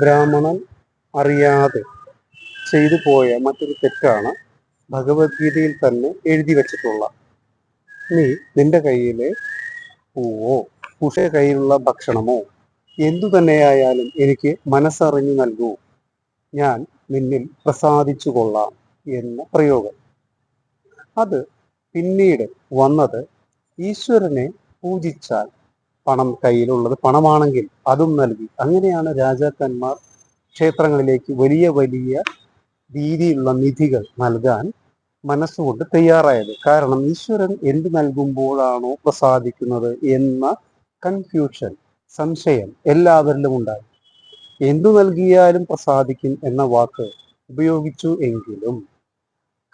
ബ്രാഹ്മണൻ അറിയാതെ ചെയ്തു പോയ മറ്റൊരു തെറ്റാണ് ഭഗവത്ഗീതയിൽ തന്നെ എഴുതി വെച്ചിട്ടുള്ള. നീ നിന്റെ കയ്യിലെ പൂവോ ഉഷ കയ്യിലുള്ള ഭക്ഷണമോ എന്തു തന്നെയായാലും എനിക്ക് മനസ്സറിഞ്ഞു നൽകൂ. ഞാൻ നിന്നിൽ പ്രസാദിച്ചു കൊള്ളാം എന്ന പ്രയോഗം. അത് പിന്നീട് വന്നത് ഈശ്വരനെ പൂജിച്ചാൽ പണം കയ്യിലുള്ളത് പണമാണെങ്കിൽ അതും നൽകി. അങ്ങനെയാണ് രാജാക്കന്മാർ ക്ഷേത്രങ്ങളിലേക്ക് വലിയ വലിയ രീതിയിലുള്ള നിധികൾ നൽകാൻ മനസ്സുകൊണ്ട് തയ്യാറായത്. കാരണം ഈശ്വരൻ എന്ത് നൽകുമ്പോഴാണോ പ്രസാദിക്കുന്നത് എന്ന കൺഫ്യൂഷൻ സംശയം എല്ലാവരിലും ഉണ്ടായി. എന്തു നൽകിയാലും പ്രസാദിക്കും എന്ന വാക്ക് ഉപയോഗിച്ചു എങ്കിലും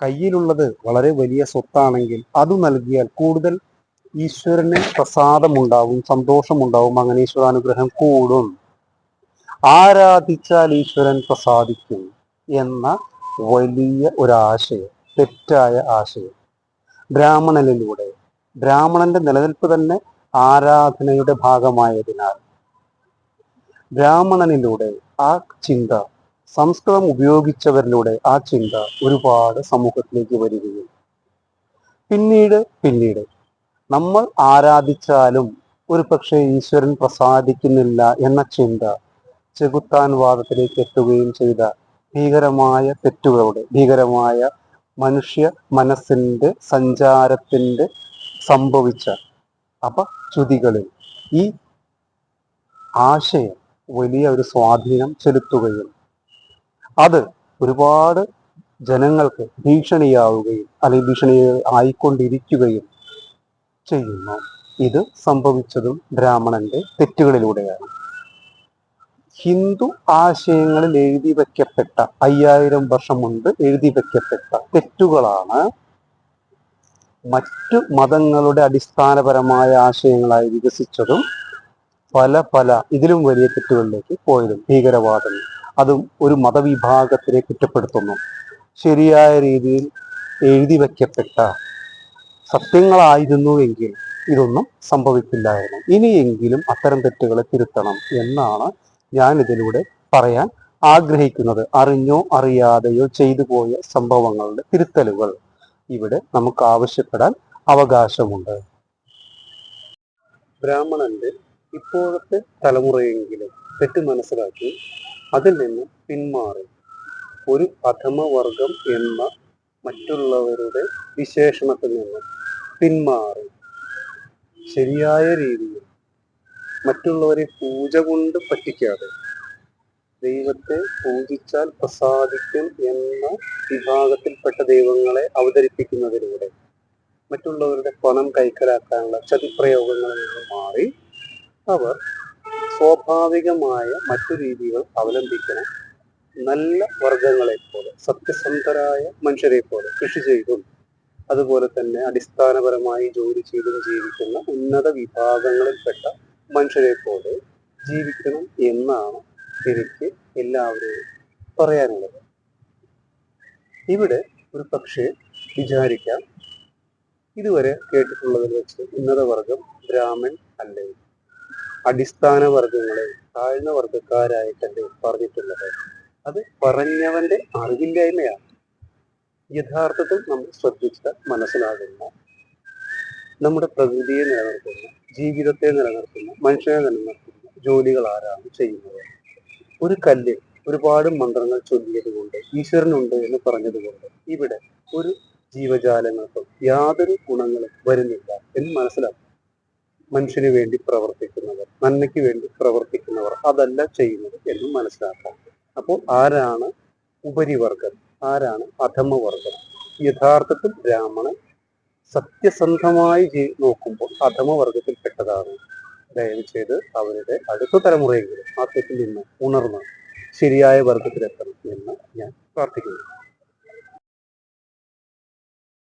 കയ്യിലുള്ളത് വളരെ വലിയ സ്വത്താണെങ്കിൽ അത് നൽകിയാൽ കൂടുതൽ ഈശ്വരന് പ്രസാദമുണ്ടാവും സന്തോഷമുണ്ടാവും അങ്ങനെ ഈശ്വരാനുഗ്രഹം കൂടും. ആരാധിച്ചാൽ ഈശ്വരൻ പ്രസാദിക്കും എന്ന വലിയ ഒരാശയം തെറ്റായ ആശയം. ബ്രാഹ്മണനിലൂടെ ബ്രാഹ്മണന്റെ നിലനിൽപ്പ് തന്നെ ആരാധനയുടെ ഭാഗമായതിനാൽ. ബ്രാഹ്മണനിലൂടെ ആ ചിന്ത സംസ്കൃതം ഉപയോഗിച്ചവരിലൂടെ ആ ചിന്ത ഒരുപാട് സമൂഹത്തിലേക്ക് വരികയും. പിന്നീട് പിന്നീട് നമ്മൾ ആരാധിച്ചാലും ഒരു പക്ഷേ ഈശ്വരൻ പ്രസാദിക്കുന്നില്ല എന്ന ചിന്ത ചെകുത്താൻ വാദത്തിലേക്ക് എത്തുകയും ചെയ്ത ഭീകരമായ തെറ്റുകളുടെ ഭീകരമായ മനുഷ്യ മനസ്സിന്റെ സഞ്ചാരത്തിന്റെ സംഭവിച്ച അപച്യുതികളിൽ ഈ ആശയം വലിയ ഒരു സ്വാധീനം ചെലുത്തുകയും അത് ഒരുപാട് ജനങ്ങൾക്ക് ഭീഷണിയാവുകയും അല്ലെങ്കിൽ ഭീഷണി ആയിക്കൊണ്ടിരിക്കുകയും ചെയ്യുന്നു. ഇത് സംഭവിച്ചതും ബ്രാഹ്മണന്റെ തെറ്റുകളിലൂടെയാണ്. ഹിന്ദു ആശയങ്ങളിൽ എഴുതി വയ്ക്കപ്പെട്ട അയ്യായിരം വർഷം മുൻപ് എഴുതി വയ്ക്കപ്പെട്ട തെറ്റുകളാണ് മറ്റു മതങ്ങളുടെ അടിസ്ഥാനപരമായ ആശയങ്ങളായി വികസിച്ചതും പല പല ഇതിലും വലിയ തെറ്റുകളിലേക്ക് പോയതും ഭീകരവാദം അതും ഒരു മതവിഭാഗത്തിനെ കുറ്റപ്പെടുത്തുന്നു. ശരിയായ രീതിയിൽ എഴുതി വയ്ക്കപ്പെട്ട സത്യങ്ങളായിരുന്നുവെങ്കിൽ ഇതൊന്നും സംഭവിക്കില്ലായിരുന്നു. ഇനിയെങ്കിലും അത്തരം തെറ്റുകളെ തിരുത്തണം എന്നാണ് ഞാൻ ഇതിലൂടെ പറയാൻ ആഗ്രഹിക്കുന്നത്. അറിഞ്ഞോ അറിയാതെയോ ചെയ്തു പോയ സംഭവങ്ങളുടെ തിരുത്തലുകൾ ഇവിടെ നമുക്ക് ആവശ്യപ്പെടാൻ അവകാശമുണ്ട്. ബ്രാഹ്മണന്റെ ഇപ്പോഴത്തെ തലമുറയെങ്കിലും തെറ്റ് മനസ്സിലാക്കി അതിൽ നിന്ന് പിന്മാറി. ഒരു അധമവർഗം എന്ന മറ്റുള്ളവരുടെ വിശേഷണത്തിൽ നിന്ന് പിന്മാറി. ശരിയായ രീതിയിൽ മറ്റുള്ളവരെ പൂജ കൊണ്ട് പറ്റിക്കാതെ ദൈവത്തെ പൂജിച്ചാൽ പ്രസാദിക്കും എന്ന വിഭാഗത്തിൽപ്പെട്ട ദൈവങ്ങളെ അവതരിപ്പിക്കുന്നതിലൂടെ മറ്റുള്ളവരുടെ പണം കൈക്കലാക്കാനുള്ള ചതിപ്രയോഗങ്ങളിൽ നിന്ന് മാറി അവർ സ്വാഭാവികമായ മറ്റു രീതികൾ അവലംബിക്കണം നല്ല വർഗങ്ങളെ പോലെ സത്യസന്ധരായ മനുഷ്യരെ പോലെ കൃഷി ചെയ്തും അതുപോലെ തന്നെ അടിസ്ഥാനപരമായി ജോലി ചെയ്തും ജീവിക്കുന്ന ഉന്നത വിഭാഗങ്ങളിൽപ്പെട്ട മനുഷ്യരെ പോലെ ജീവിക്കണം എന്നാണ് എനിക്ക് എല്ലാവരോടും പറയാനുള്ളത്. ഇവിടെ ഒരു പക്ഷേ വിചാരിക്കാം ഇതുവരെ കേട്ടിട്ടുള്ളതിൽ വെച്ച് ഉന്നത വർഗം ബ്രാഹ്മൺ അല്ലേ? അടിസ്ഥാന വർഗങ്ങളെ താഴ്ന്ന വർഗക്കാരായിട്ടല്ലേ പറഞ്ഞിട്ടുള്ളത്. അത് പറഞ്ഞവന്റെ അറിവില്ലായ്മയാണ്. യഥാർത്ഥത്തിൽ നമ്മൾ ശ്രദ്ധിച്ചാൽ മനസ്സിലാകുന്ന നമ്മുടെ പ്രകൃതിയെ നിലനിർത്തുന്ന ജീവിതത്തെ നിലനിർത്തുന്ന മനുഷ്യനെ നിലനിർത്തുന്ന ജോലികൾ ആരാണ് ചെയ്യുന്നത്? ഒരു കല്ല് ഒരുപാട് മന്ത്രങ്ങൾ ചൊല്ലിയത് കൊണ്ട് ഈശ്വരനുണ്ട് എന്ന് പറഞ്ഞതുകൊണ്ട് ഇവിടെ ഒരു ജീവജാലങ്ങൾക്കും യാതൊരു ഗുണങ്ങളും വരുന്നില്ല എന്ന് മനസ്സിലാക്കും. മനുഷ്യന് വേണ്ടി പ്രവർത്തിക്കുന്നവർ നന്മയ്ക്ക് വേണ്ടി പ്രവർത്തിക്കുന്നവർ അതല്ല ചെയ്യുന്നത് എന്ന് മനസ്സിലാക്കാം. അപ്പോൾ ആരാണ് ഉപരിവർഗം ആരാണ്? അധമവർഗം. യഥാർത്ഥത്തിൽ ബ്രാഹ്മണൻ സത്യസന്ധമായി നോക്കുമ്പോൾ അധമവർഗത്തിൽപ്പെട്ടതാണ് ദയവ് ചെയ്ത് അവരുടെ അടുത്ത തലമുറയെങ്കിലും ആ തെറ്റിൽ നിന്ന് ഉണർന്ന് ശരിയായ വർഗത്തിലെത്തണം എന്ന് ഞാൻ പ്രാർത്ഥിക്കുന്നു.